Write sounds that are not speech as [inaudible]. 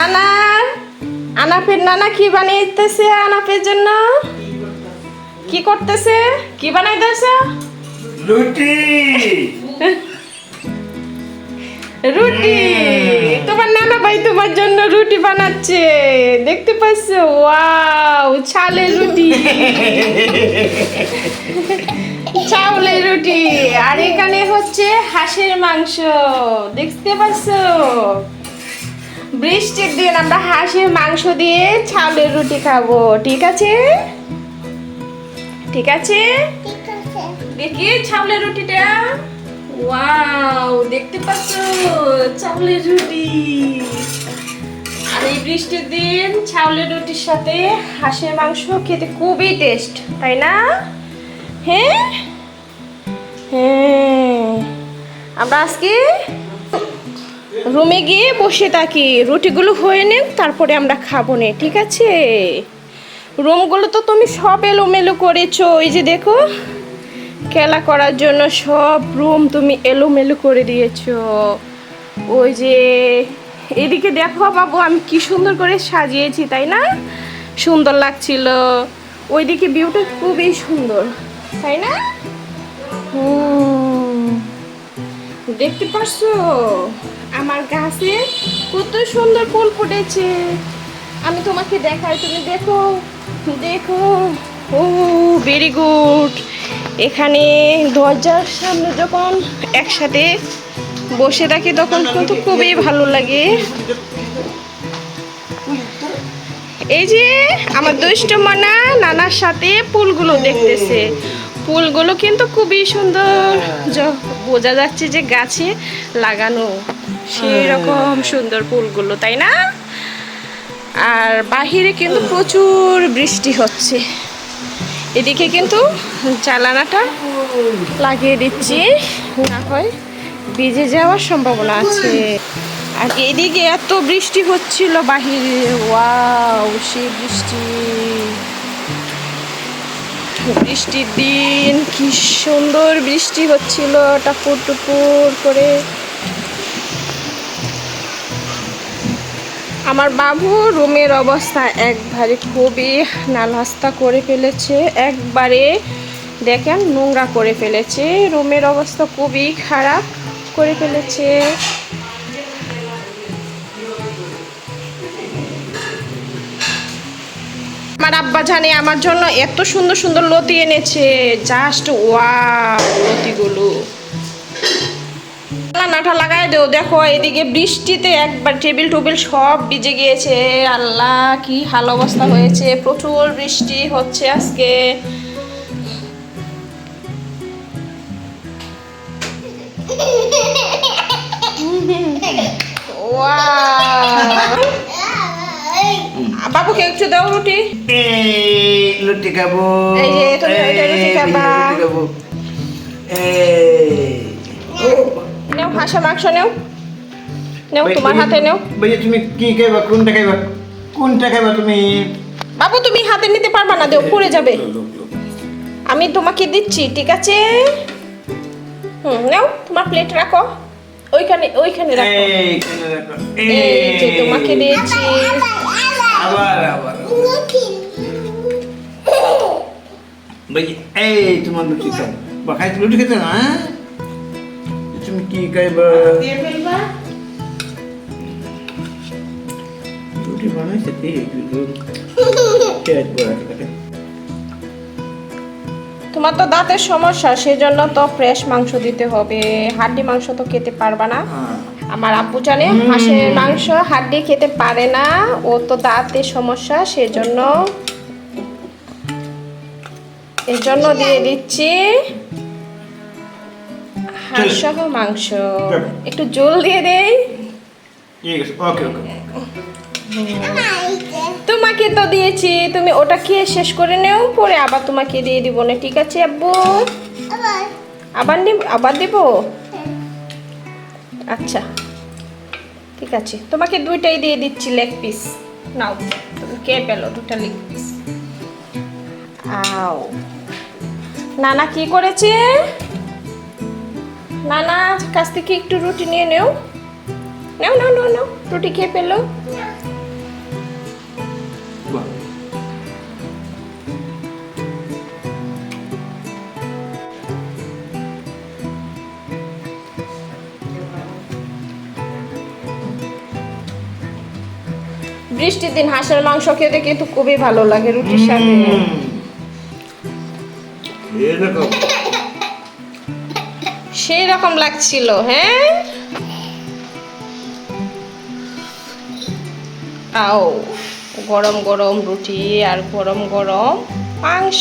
নানা আনাপের নানা কি বানাইতেছে আনাপের জন্য? কি করতেছে? কি বানাইতেছে? রুটি। রুটি। তোমার নানা ভাই তোমার জন্য রুটি বানাচ্ছে। দেখতে পাচ্ছ? ওয়াও ছালের রুটি। চাউলের রুটি। আর এখানে হচ্ছে হাঁসের মাংস। দেখতে পাচ্ছ? বৃষ্টির দিন আমরা হাঁসের মাংস দিয়ে ছাউলের রুটি খাব, ঠিক আছে? ঠিক আছে? দেখি ছাউলের রুটিটা। ওয়াও, দেখতে পাচ্ছ? চাউলের রুটি। আর এই বৃষ্টির দিন চাউলের রুটির সাথে হাঁসের মাংস খেতে খুবই টেস্ট তাই না? হ্যাঁ? হ্যাঁ। আমরা আজকে রুমে গিয়ে বসে থাকি। রুটিগুলো হয়ে নেন তারপরে আমরা খাব নে, ঠিক আছে? রুমগুলো তো তুমি সব এলোমেলো করেছ ওই যে দেখো, খেলা করার জন্য সব রুম তুমি এলোমেলো করে দিয়েছ। ওই যে, এদিকে দেখো বাবু, আমি কি সুন্দর করে সাজিয়েছি, তাই না? সুন্দর লাগছিল। ওইদিকে ভিউটা খুবই সুন্দর, তাই না? হুম। দেখতে পারছ? আমার গাছে কত সুন্দর ফুল ফুটেছে। আমি তোমাকে দেখাই, তুমি দেখো দেখো। ও ভেরি গুড এখানে দরজার সামনে যখন একসাথে বসে থাকি, তখন কিন্তু খুবই ভালো লাগে। এই যে, আমার দুষ্ট মনা নানার সাথে ফুলগুলো দেখতেছে। ফুলগুলো কিন্তু খুবই সুন্দর। বোঝা যাচ্ছে যে গাছে লাগানো সেই রকম সুন্দর ফুলগুলো তাই না? আর বাহিরে কিন্তু প্রচুর বৃষ্টি হচ্ছে। এদিকে কিন্তু চালানাটা লাগিয়ে দিচ্ছি না হয় ভিজে যাওয়ার সম্ভাবনা আছে। আর এদিকে এত বৃষ্টি হচ্ছিল বাহিরে ওয়াও সেই বৃষ্টি। বৃষ্টির দিন, কি সুন্দর বৃষ্টি হচ্ছিল, টাপুর টুপুর করে। আমার বাবু রুমের অবস্থা একবারে খুবই নালাস্তা করে ফেলেছে, একবারে দেখেন নোংরা করে ফেলেছে, রুমের অবস্থা খুবই খারাপ করে ফেলেছে। আমার আব্বা জানে আমার জন্য এত সুন্দর সুন্দর লতি এনেছে। জাস্ট ওয়া লতিগুলো। নাটা লাগাই দেও দেখো এদিকে বৃষ্টিতে একবার টেবিল টেবিল সব ভিজে গিয়েছে। আল্লাহ কি হাল অবস্থা হয়েছে। প্রচুর বৃষ্টি হচ্ছে আজকে। [laughs] Wow! একটু দাও রুটি। খাব। এই যে, তুমি রুটি খাবা। নেও মাংস নেও। নেও তোমার হাতে নেও। ভাইয়া তুমি কি খাইবা? কোনটা খাইবা? কোনটা খাইবা তুমি? বাবু তুমি হাতে নিতে পারবা না দেও পড়ে যাবে। আমি তোমাকে দিচ্ছি ঠিক আছে? হুম নাও তোমার প্লেট রাখো। ওইখানে ওইখানে রাখো। রাখো। এই যে তোমাকে দিয়েছি। আবার আবার। এই তোমার রুটি খাও। বা খাই রুটি খেতে না হ্যাঁ? তুমি কি খাইবা? রুটি বানাইছে তোমার তো দাঁতের সমস্যা সেজন্য তো ফ্রেশ মাংস দিতে হবে। হাড্ডি মাংস তো খেতে পারবা না। আমার আব্বু জানে হাঁসের মাংস হাড্ডি খেতে পারে না ও তো দাঁতের সমস্যা সেজন্য এর জন্য দিয়ে দিচ্ছি হাঁস সহ মাংস। একটু জল দিয়ে দেই। তোমাকে তো দিয়েছি তুমি ওটা খেয়ে শেষ করে নেও পরে আবার তোমাকে দিয়ে দিব না ঠিক আছে আব্বু? আবার। আবার দিব? আচ্ছা। ঠিক আছে, তোমাকে দুইটাই দিয়ে দিচ্ছি লেগ পিস নাও, তুমি কে পেল দুটা লেগ পিস আও। নানা কি করেছে? নানা, কাছ থেকে একটু রুটি নিয়ে নেও। নাও নাও নাও নাও, রুটি খেয়ে পেল বৃষ্টির দিন হাঁসের মাংস খেতে কিন্তু খুবই ভালো লাগে রুটির সাথে। হুম। সেই রকম লাগছিল হ্যাঁ? আও গরম গরম রুটি আর গরম গরম মাংস।